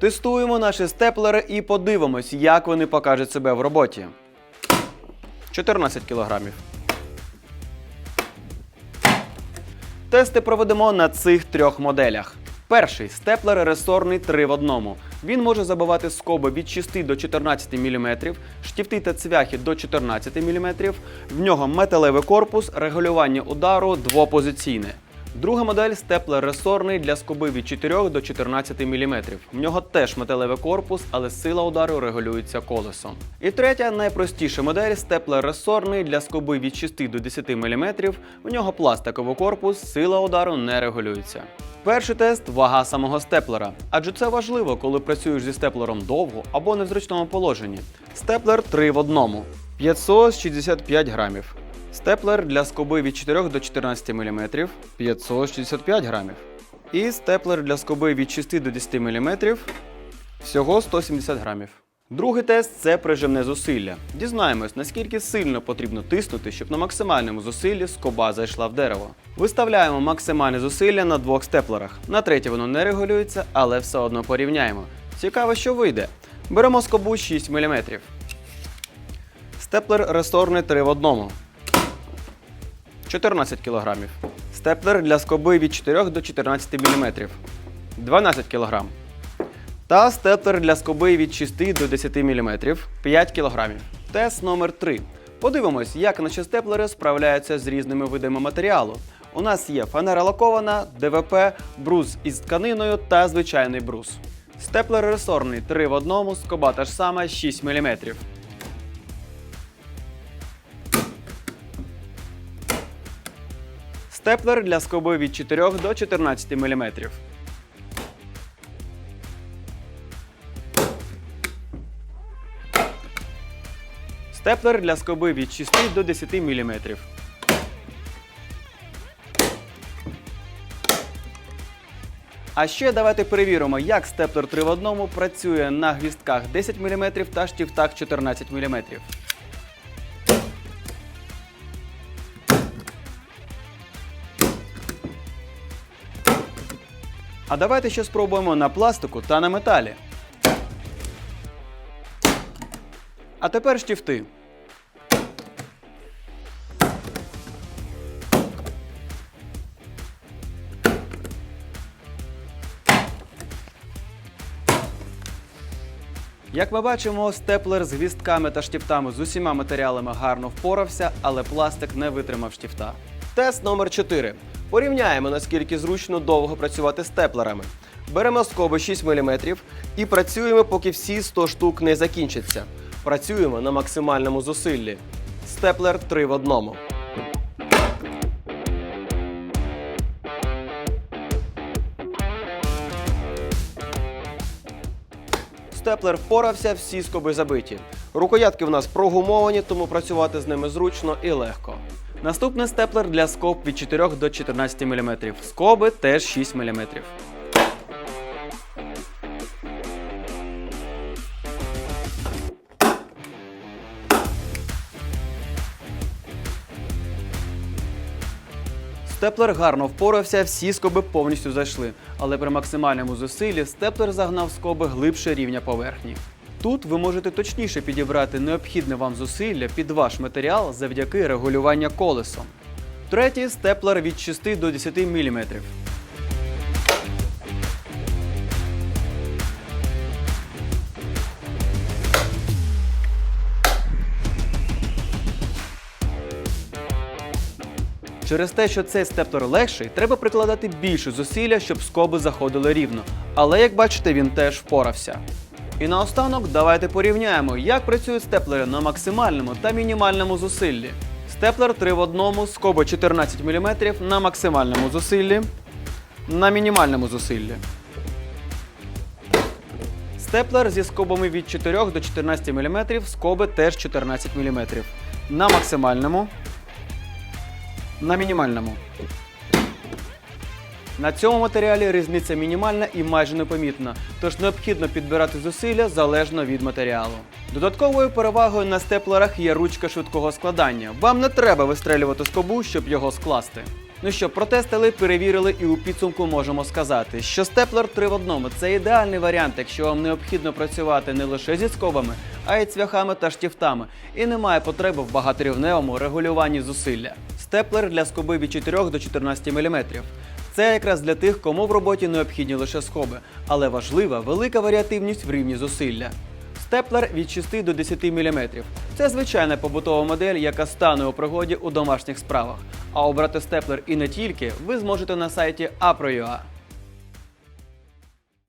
Тестуємо наші степлери і подивимось, як вони покажуть себе в роботі. 14 кілограмів. Тести проведемо на цих трьох моделях. Перший степлер ресорний 3 в одному. Він може забивати скоби від 6 до 14 мм, штифти та цвяхи до 14 мм. В нього металевий корпус, регулювання удару двопозиційне. Друга модель степлер ресорний для скоби від 4 до 14 мм. В нього теж металевий корпус, але сила удару регулюється колесом. І третя найпростіша модель степлер ресорний для скоби від 6 до 10 мм. В нього пластиковий корпус, сила удару не регулюється. Перший тест вага самого степлера, адже це важливо, коли працюєш зі степлером довго або не в зручному положенні. Степлер 3 в одному 565 грамів. Степлер для скоби від 4 до 14 мм 565 грамів. І степлер для скоби від 6 до 10 мм всього 170 грамів. Другий тест це прижимне зусилля. Дізнаємось, наскільки сильно потрібно тиснути, щоб на максимальному зусиллі скоба зайшла в дерево. Виставляємо максимальне зусилля на двох степлерах. На третє воно не регулюється, але все одно порівняємо. Цікаво, що вийде. Беремо скобу 6 мм. Степлер ресорний 3 в одному. 14 кг. Степлер для скоби від 4 до 14 мм 12 кг. Та степлер для скоби від 6 до 10 мм 5 кг. Тест номер 3. Подивимось, як наші степлери справляються з різними видами матеріалу. У нас є фанера лакована, ДВП, брус із тканиною та звичайний брус. Степлер ресорний 3 в одному, скоба та ж сама 6 мм. Степлер для скоби від 4 до 14 мм. Степлер для скоби від 6 до 10 мм. А ще давайте перевіримо, як степлер 3 в одному працює на гвістках 10 мм та штифтах 14 мм. А давайте ще спробуємо на пластику та на металі. А тепер штифти. Як ми бачимо, степлер з гвістками та штифтами з усіма матеріалами гарно впорався, але пластик не витримав штифта. Тест номер 4. Порівняємо, наскільки зручно довго працювати степлерами. Беремо скоби 6 мм і працюємо, поки всі 100 штук не закінчаться. Працюємо на максимальному зусиллі. Степлер 3 в одному. Степлер впорався, всі скоби забиті. Рукоятки в нас прогумовані, тому працювати з ними зручно і легко. Наступний степлер для скоб від 4 до 14 мм. Скоби теж 6 мм. Степлер гарно впорався, всі скоби повністю зайшли, але при максимальному зусиллі степлер загнав скоби глибше рівня поверхні. Тут ви можете точніше підібрати необхідне вам зусилля під ваш матеріал завдяки регулювання колесом. Третій степлер від 6 до 10 мм. Через те, що цей степлер легший, треба прикладати більше зусилля, щоб скоби заходили рівно. Але як бачите, він теж впорався. І наостанок давайте порівняємо, як працюють степлери на максимальному та мінімальному зусиллі. Степлер 3 в одному, скоби 14 мм на максимальному зусиллі, на мінімальному зусиллі. Степлер зі скобами від 4 до 14 мм, скоби теж 14 мм. На максимальному, на мінімальному. На цьому матеріалі різниця мінімальна і майже непомітна, тож необхідно підбирати зусилля залежно від матеріалу. Додатковою перевагою на степлерах є ручка швидкого складання. Вам не треба вистрелювати скобу, щоб його скласти. Ну що, протестили, перевірили і у підсумку можемо сказати, що степлер 3 в одному це ідеальний варіант, якщо вам необхідно працювати не лише зі скобами, а й цвяхами та штифтами, і немає потреби в багаторівневому регулюванні зусилля. Степлер для скоби від 4 до 14 мм. Це якраз для тих, кому в роботі необхідні лише скоби, але важлива велика варіативність в рівні зусилля. Степлер від 6 до 10 мм. Це звичайна побутова модель, яка стане у пригоді у домашніх справах. А обрати степлер і не тільки ви зможете на сайті Apro.ua.